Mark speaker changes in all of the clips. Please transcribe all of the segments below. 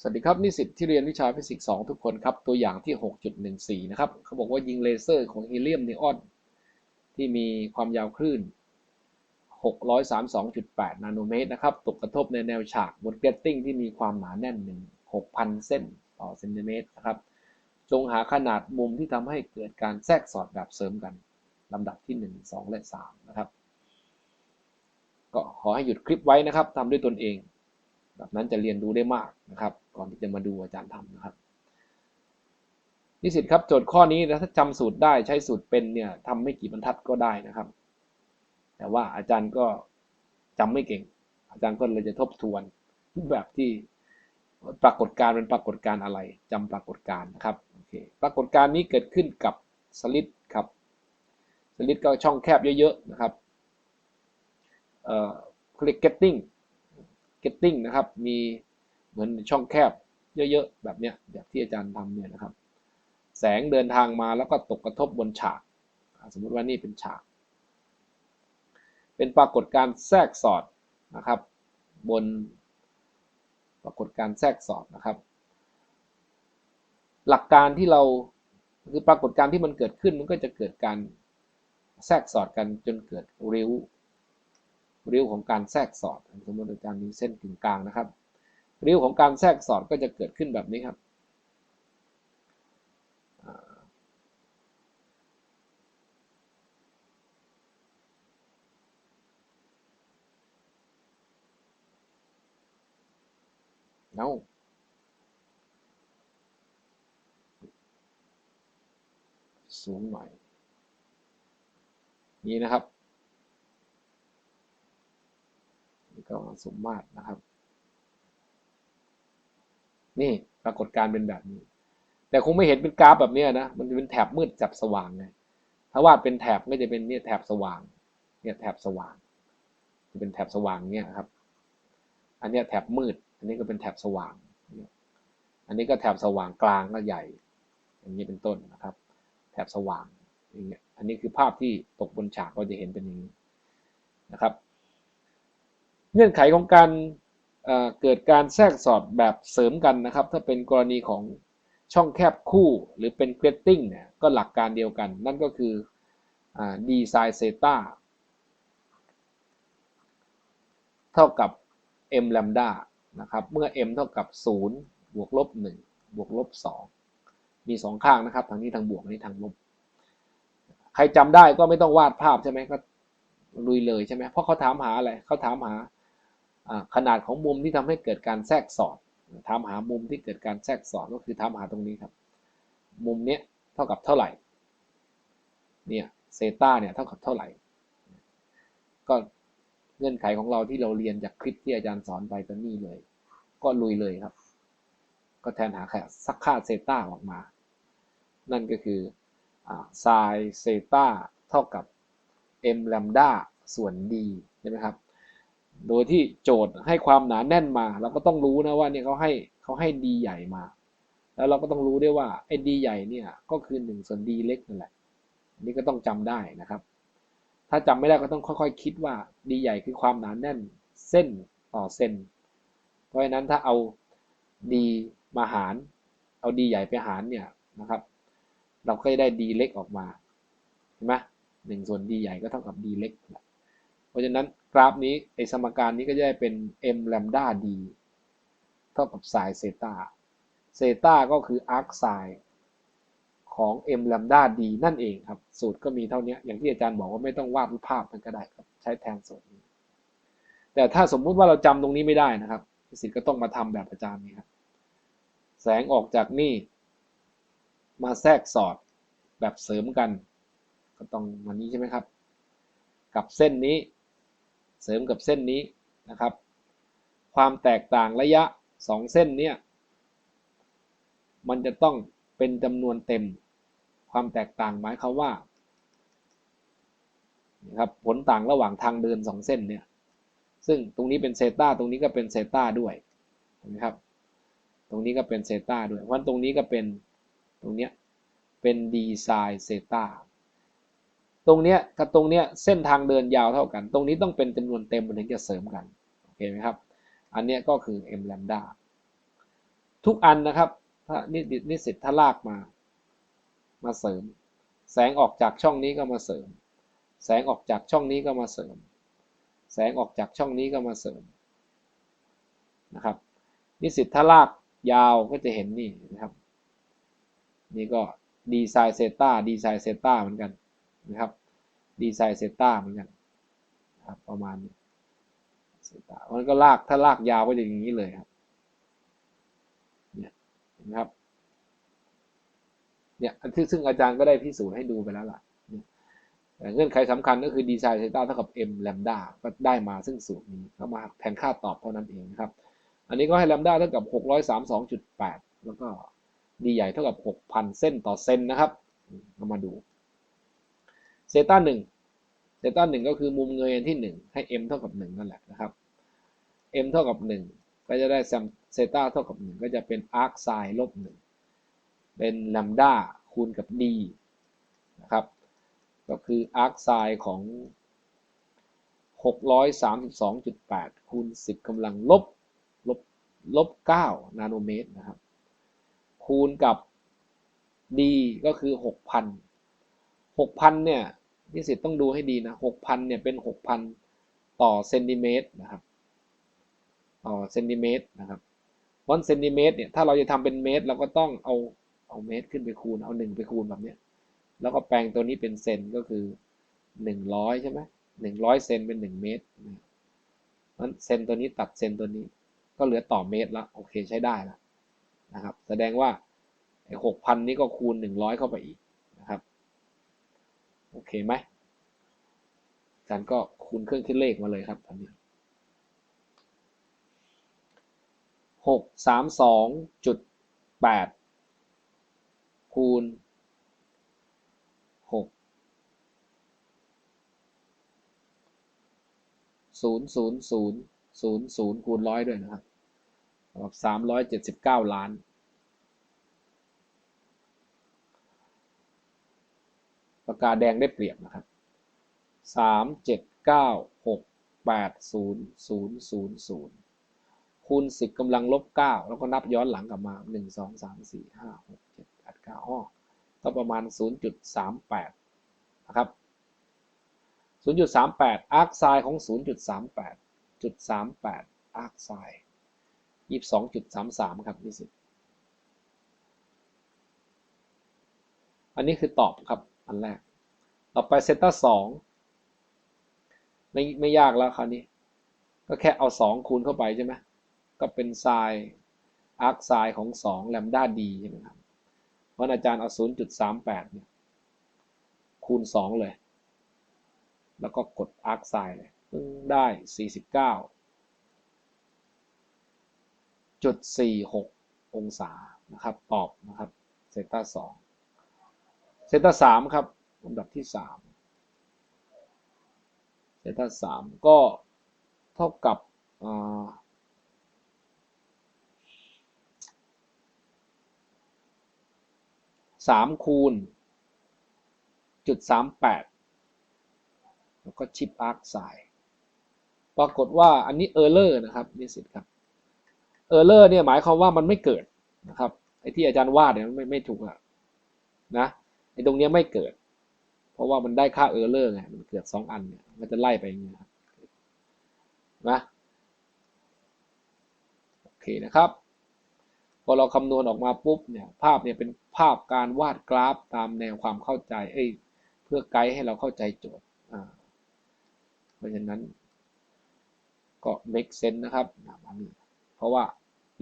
Speaker 1: สวัสดีครับนิสิตที่เรียนวิชาฟิสิกส์2ทุกคนครับ ตัวอย่างที่ 6.14 นะครับ เขาบอกว่ายิงเลเซอร์ของฮีเลียมนีออนที่มีความยาวคลื่น 632.8 นาโนเมตรนะครับ ตกกระทบในแนวฉากบนเกตติ้งที่มีความหนาแน่น 6,000 เส้นต่อเซนติเมตรนะครับ จงหาขนาดมุมที่ทำให้เกิดการแทรกสอดแบบเสริมกันลำดับที่ 1 2 และ 3 นะครับ ก็ขอให้หยุดคลิปไว้นะครับทำด้วยตนเอง แบบนั้นจะเรียนรู้ได้มากนะครับ ก่อนที่จะมาดูอาจารย์ทำนะครับนิสิตครับโจทย์ข้อนี้นะถ้าจำสูตรได้ใช้สูตรเป็นเนี่ยทำไม่กี่บรรทัดก็ได้นะครับ แต่ว่าอาจารย์ก็จำไม่เก่ง อาจารย์ก็เลยจะทบทวนแบบที่ปรากฏการณ์เป็นปรากฏการณ์อะไรจำปรากฏการณ์นะครับโอเคปรากฏการณ์นี้เกิดขึ้นกับสลิดครับสลิดก็ช่องแคบเยอะๆนะครับเอ่อเรียก getting getting นะครับ มีเหมือนช่องแคบเยอะๆ แบบเนี้ยแบบที่อาจารย์ทำเนี่ยนะครับ แสงเดินทางมาแล้วก็ตกกระทบบนฉาก สมมุติว่านี่เป็นฉาก เป็นปรากฏการแทรกสอดนะครับ บนปรากฏการแทรกสอดนะครับ หลักการที่เราคือปรากฏการที่มันเกิดขึ้นมันก็จะเกิดการแทรกสอดกันจนเกิดริ้ว ริ้วของการแทรกสอดสมมติอาจารย์มีเส้นกึ่งกลางนะครับ ริ้วของการแทรกสอดก็จะเกิดขึ้นแบบนี้ครับเอาสูงหน่อย นี่นะครับ ก็สมมาตรนะครับ นี่ปรากฏการเป็นแบบนี้ แต่คงไม่เห็นเป็นกราฟแบบนี้นะมันจะเป็นแถบมืดจับสว่างไงถ้าวาดเป็นแถบก็จะเป็นเนี่ยแถบสว่าง เนี่ยแถบสว่างจะเป็นแถบสว่างเนี่ยครับ อันนี้แถบมืด อันนี้ก็เป็นแถบสว่าง อันนี้ก็แถบสว่างกลางก็ใหญ่ อย่างนี้เป็นต้นนะครับ แถบสว่างอย่างเงี้ย อันนี้คือภาพที่ตกบนฉากก็จะเห็นเป็นอย่างนี้นะครับ เงื่อนไขของการเกิดการแทรกสอดแบบเสริมกันนะครับ ถ้าเป็นกรณีของช่องแคบคู่หรือเป็นเกรตติ้งเนี่ยก็หลักการเดียวกัน นั่นก็คือ d ไซน์เซต้าเท่ากับ m แลมดานะครับ เมื่อ m เท่ากับ 0 บวกลบ 1 บวกลบ 2 มี 2 ข้างนะครับ ทางนี้ทางบวกนี้ทางลบ ใครจำได้ก็ไม่ต้องวาดภาพใช่ไหมก็ลุยเลยใช่ไหมเพราะเขาถามหาอะไรเขาถามหา ขนาดของมุมที่ทำให้เกิดการแทรกสอดถาหามุมที่เกิดการแทรกสอดก็คือถาหาตรงนี้ครับ มุมเนี้ยเท่ากับเท่าไหร่ เนี่ยเซตาเนี่ยเท่ากับเท่าไหร่ ก็เงื่อนไขของเราที่เราเรียนจากคลิปที่อาจารย์สอนไปก็นี่เลย ก็ลุยเลยครับ ก็แทนหาแค่สักค่าเซตาออกมา นั่นก็คือไซเซตาเท่ากับ m แลมดาส่วน d ใช่ไหมครับ โดยที่โจทย์ให้ความหนาแน่นมาเราก็ต้องรู้นะว่าเนี่ยเขาให้เขาให้ดีใหญ่มา แล้วเราก็ต้องรู้ด้วยว่าไอ้ดีใหญ่เนี่ยก็คือหนึ่งส่วนดีเล็กนั่นแหละนี่ก็ต้องจำได้นะครับ ถ้าจำไม่ได้ก็ต้องค่อยๆคคิดว่าดีใหญ่คือความหนาแน่นเส้นต่อเส้น เพราะฉะนั้นถ้าเอาดีมาหาร เอาดีใหญ่ไปหารเนี่ยนะครับ เราก็จะได้ดีเล็กออกมาเห็นไหมหนึ่งส่วนดีใหญ่ก็เท่ากับดีเล็ก เพราะฉะนั้น ราฟนี้ไอสมการนี้ก็จะได้เป็น m แลมดา d เท่ากับไซน์เซตาเซตาก็คืออาร์คไซน์ของ m แลมดา d นั่นเองครับ สูตรก็มีเท่านี้อย่างที่อาจารย์บอกว่าไม่ต้องวาดรูปภาพมันก็ได้ครับ ใช้แทนสูตรนี้ แต่ถ้าสมมุติว่าเราจำตรงนี้ไม่ได้นะครับสิทธิ์ก็ต้องมาทำแบบอาจารย์นี่ครับแสงออกจากนี่ มาแทรกสอดแบบเสริมกัน ก็ต้องมันนี้ใช่ไหมครับ กับเส้นนี้ เสริมกับเส้นนี้นะครับ ความแตกต่างระยะ 2 เส้นเนี้ยมันจะต้องเป็นจำนวนเต็ม ความแตกต่างหมายความว่านะครับผลต่างระหว่างทางเดิน 2 เส้นเนี่ยซึ่งตรงนี้เป็นเซตาตรงนี้ก็เป็นเซตาด้วยนะครับ ตรงนี้ก็เป็นเซตาด้วยเพราะตรงนี้ก็เป็นตรงเนี้ยเป็นดีไซน์เซตา ตรงเนี้ยกับตรงเนี้ยเส้นทางเดินยาวเท่ากัน ตรงนี้ต้องเป็นจำนวนเต็มมันถึงจะเสริมกันโอเคไหมครับ อันเนี้ยก็คือ m lambda ทุกอันนะครับถ้านิสิตนิสิตถ้าลากมา มาเสริม แสงออกจากช่องนี้ก็มาเสริม แสงออกจากช่องนี้ก็มาเสริม แสงออกจากช่องนี้ก็มาเสริมนะครับนิสิตถ้าลากยาวก็จะเห็นนี่นะครับ นี่ก็ดีไซน์เซต้าดีไซน์เซต้าเหมือนกัน นะครับดีไซน์เซต้าเหมือนกันนะครับประมาณนี้เซต้ามันก็ลากถ้าลากยาวก็จะอย่างนี้เลยครับเนี่ยนะครับเนี่ยซึ่งอาจารย์ก็ได้พิสูจน์ให้ดูไปแล้วล่ะแต่เงื่อนไขสำคัญก็คือดีไซน์เซต้าเท่ากับ m แลมดาก็ได้มาซึ่งสูตรนี้เข้ามาแทนค่าตอบเท่านั้นเองนะครับ อันนี้ก็ให้แลมดาเท่ากับ 632.8 แล้วก็ดีใหญ่เท่ากับ 6,000 เส้นต่อเซนนะครับ เรามาดู เซต้าหนึ่งเซต้าหนึ่งก็คือมุมเงยอันที่หนึ่งให้ m เท่ากับหนึ่งนั่นแหละนะครับ m เท่ากับหนึ่งก็จะได้เซต้าเท่ากับหนึ่งก็จะเป็นอาร์คไซน์ลบหนึ่งเป็นแลมด้าคูณกับ d นะครับ ก็คืออาร์คไซน์ของ 632.8คูณ10กำลังลบลบลบ 9 นาโนเมตรนะครับ คูณกับ d ก็คือ 6,000 6,000เนี่ยนิสิตต้องดูให้ดีนะ6,000เนี่ยเป็น6,000ต่อเซนติเมตรนะครับต่อเซนติเมตรนะครับเพราะเซนติเมตรเนี่ยถ้าเราจะทำเป็นเมตรเราก็ต้องเอาเอาเมตรขึ้นไปคูณเอา1ไปคูณแบบเนี้ยแล้วก็แปลงตัวนี้เป็นเซนก็คือ100ใช่ไหม100เซนเป็น1เมตรนั้นเซนตัวนี้ตัดเซนตัวนี้ก็เหลือต่อเมตรล้วโอเคใช้ได้ล้วนะครับ แสดงว่าไอ้หกพันนี้ก็คูณ100เข้าไปอีก โอเคไหมอาจารย์ก็คูณเครื่องคิดเลขมาเลยครับตอนนี้หกสามสองจุดแปดคูณหกศูนย์ศูนย์ศูนย์ศูนย์ศูนย์คูณร้อยด้วยนะครับสำหรับสามร้อยเจ็ดสิบเก้าล้าน ปากกาแดงได้เปรียบนะครับสามเจ็ดเก้าหกแปดศูนย์ศูนย์ศูนย์คูณสิบกำลังลบเก้าแล้วก็นับย้อนหลังกลับมาหนึ่งสองสามสี่ห้าหกเจ็ดแปดเก้าอ้อก็ประมาณศูนย์จุดสามแปดนะครับศูนย์จุดสามแปดอาร์คไซน์ของศูนย์จุดสามแปดจุดสามแปดอาร์คไซน์ยี่สิบสองจุดสามสามครับนี่สิอันนี้คือตอบครับ อันแรก ต่อไปเซตาสองไม่ไม่ยากแล้วคราวนี้ ก็แค่เอาสองคูณเข้าไปใช่ไหมก็เป็นไซน์อาร์คไซน์ของสองแลมด้าดีใช่ไหมครับเพราะอาจารย์เอาศูนย์จุดสามแปดเนี่ยคูณสองเลย แล้วก็กดอาร์คไซน์เลยได้สี่สิบเก้าจุดสี่หกองศานะครับ ตอบนะครับเซตาสอง เซตาสามครับลำดับที่สามเซตาสามก็เท่ากับสามคูณจุดสามแปดแล้วก็ชิปอาร์คไซน์ปรากฏว่าอันนี้เออร์เลอร์นะครับนิสิตครับเออร์เลอร์เนี่ยหมายความว่ามันไม่เกิดนะครับไอ้ที่อาจารย์วาดเนี่ยไม่ไม่ถูกอะนะ ไอ้ตรงนี้ไม่เกิด เพราะว่ามันได้ค่าเออร์เลอร์ไงมันเกิดสองอันเนี่ยมันจะไล่ไปอย่างเงี้ยครับนะโอเคนะครับ พอเราคำนวณออกมาปุ๊บเนี่ยภาพเนี่ยเป็นภาพการวาดกราฟตามแนวความเข้าใจเอ้ยเพื่อไกด์ให้เราเข้าใจโจทย์อ่าเพราะฉะนั้นก็ make sense นะครับอันนี้เพราะว่า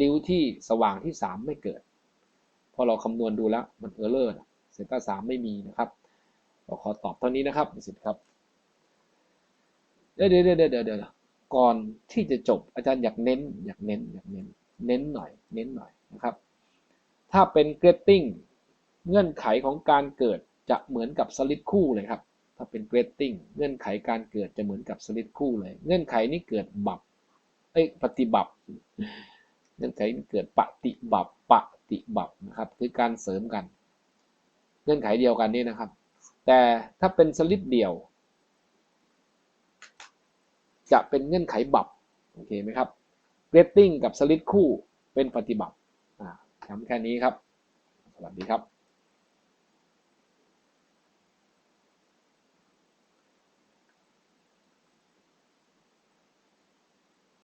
Speaker 1: ริ้วที่สว่างที่ 3 ไม่เกิด พอเราคำนวณดูแล้วมันเออร์เลอร์ เซต้าสามไม่มีนะครับเราขอตอบเท่านี้นะครับสิครับเดี๋ยวเดี๋ยวเดี๋ยวเดี๋ยวเดี๋ยวก่อนที่จะจบอาจารย์อยากเน้นอยากเน้นอยากเน้นเน้นหน่อยเน้นหน่อยนะครับ ถ้าเป็นเกรดติ้งเงื่อนไขของการเกิดจะเหมือนกับสลิดคู่เลยครับ ถ้าเป็นเกรดติ้งเงื่อนไขการเกิดจะเหมือนกับสลิดคู่เลย เงื่อนไขนี้เกิดบับเอ้ยปฏิบัติเงื่อนไขเกิดปฏิบัติปฏิบัตินะครับ คือการเสริมกัน งื่อนไขเดียวกันนี่นะครับ แต่ถ้าเป็นสลิปเดี่ยว จะเป็นเงื่อนไขบับโอเคไหมครับเกรดติ้งกับสลิปคู่เป็นปฏิบัติอ่าย้ำแค่นี้ครับ สวัสดีครับ